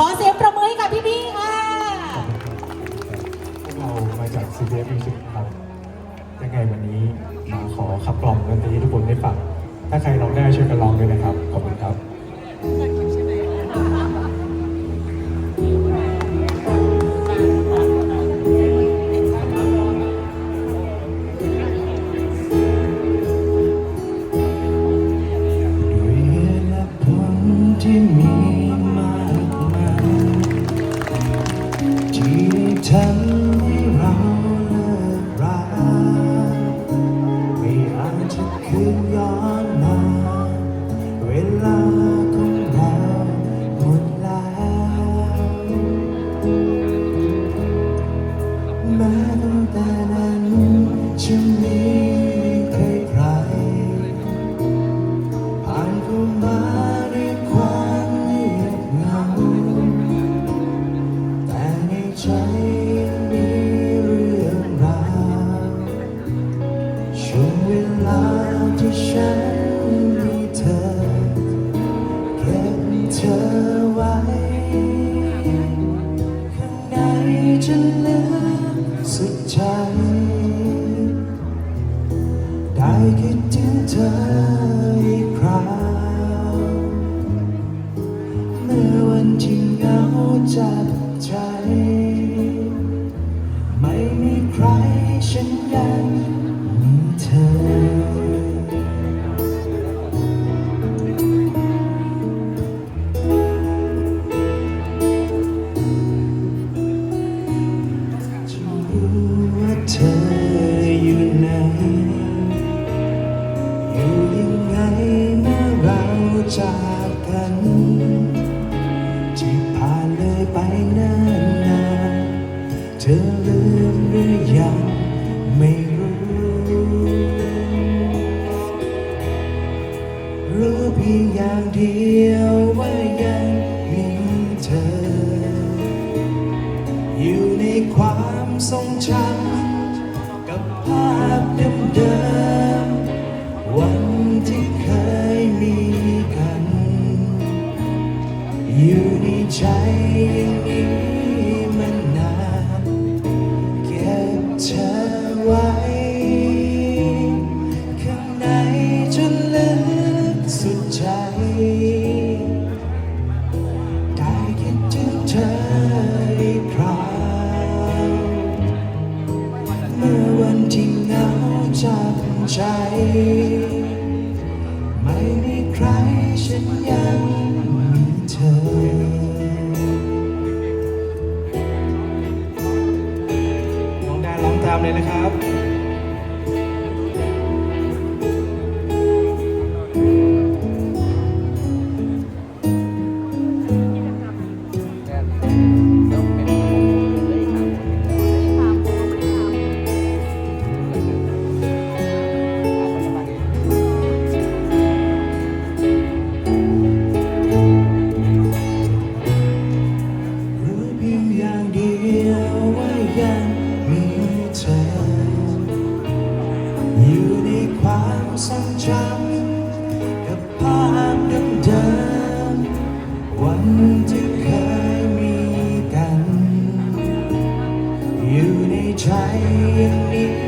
ขอเสียงประมือให้กับพี่พี่ๆค่ะ พวกเรามาจาก CPF Music ครับยังไงวันนี้มาขอขับกล่อมดนตรีให้ทุกคนได้ฟัง ถ้าใครร้องได้ช่วยกันร้องด้วยนะครับ ขอบคุณครับ ด้วยเหตุและผลที่มีม ฉันมีเธอเก็บเธอไว้ข้างในฉันลึกสุดใจ ได้คิดถึงเธออีกคราวเมื่อวันที่เหงาจับใจ จากกัน ที่ผ่านเลยไปนานนานเธอลืมหรือยังไม่รู้รู้เพียงอย่างเดียวว่ายังมีเธอ อยู่ในความทรงจำกับภาพเดิม อยู่ในใจอย่างนี้ เลยนะครับ ในใจอย่างนี้